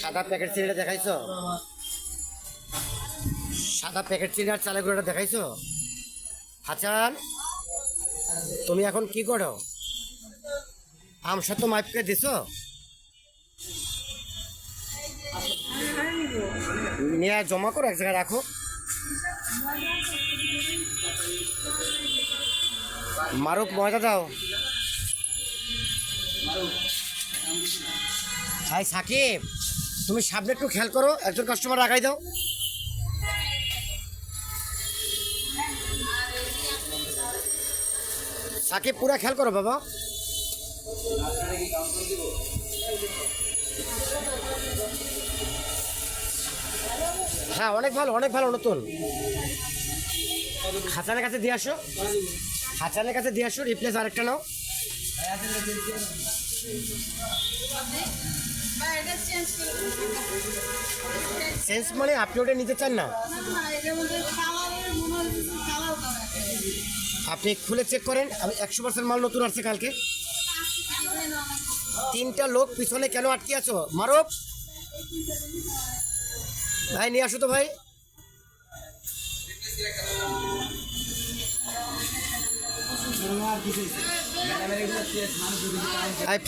সাদা প্যাকেট চিনিটা দেখাইছো? সাদা প্যাকেট চিনি আর চালের গুঁড়োটা দেখাইছো? হাসান তুমি এখন কি করো? আমসা তো মাইপকে দিছো? নিয়ে জমা করো, এক জায়গায় রাখো। মারুক, ময়দা দাও। হাই, সাকিব। তুমি সামনে একটু খেয়াল করো, একজন কাস্টমার রাখাই দাও। সাকিব, পুরা খেয়াল করো বাবা। হ্যাঁ অনেক ভালো অনেক ভালো নতুন। হাসানের কাছে দিয়ে আসো। হাসানের কাছে দিয়ে আসো রিপ্লেস আরেকটা নাও। সেন্স মানে আপনি ওটা নিতে চান না? আপনি খুলে চেক করেন, আমি একশো পার্সেন্ট মাল নতুন আসছে কালকে। তিনটা লোক পিছনে কেন আটকে আছো? মারব ভাই, নিয়ে আসো তো ভাই। এই